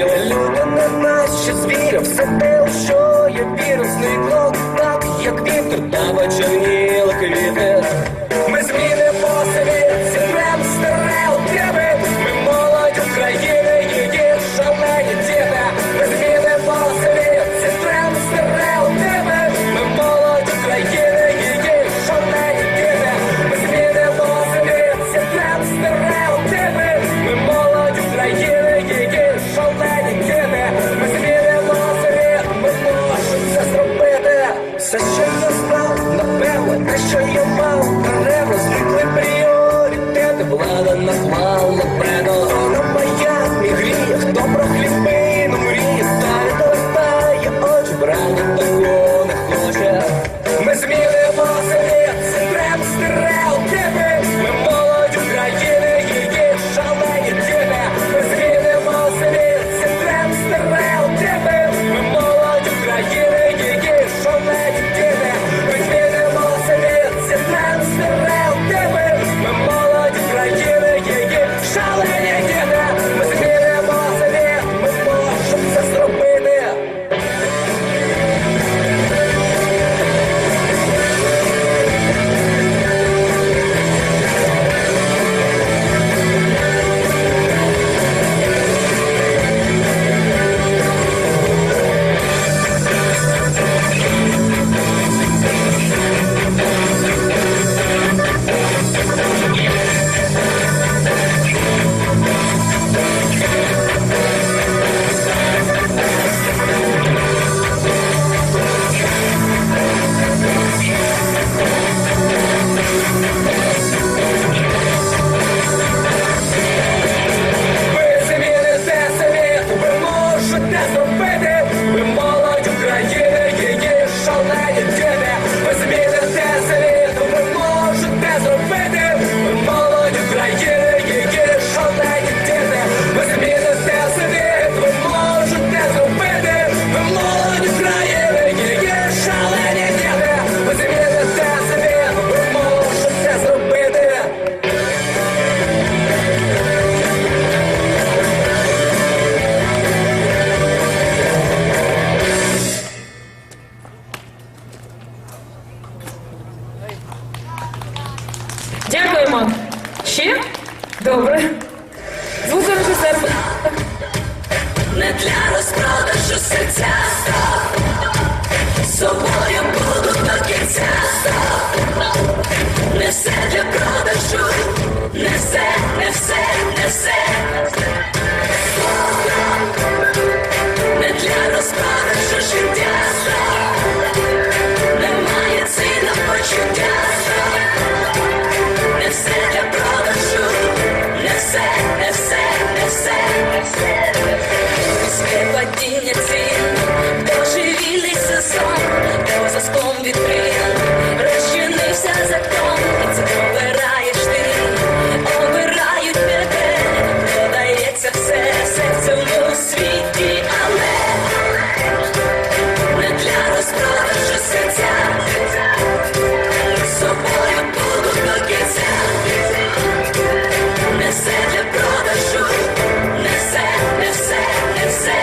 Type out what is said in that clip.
Люди не наші звіря, все те, у що я вірусний зникло так, як вітер та вечерні. It's me, Дякуємо. Ще? Добре. Звукорежисер. Не для розпродажу say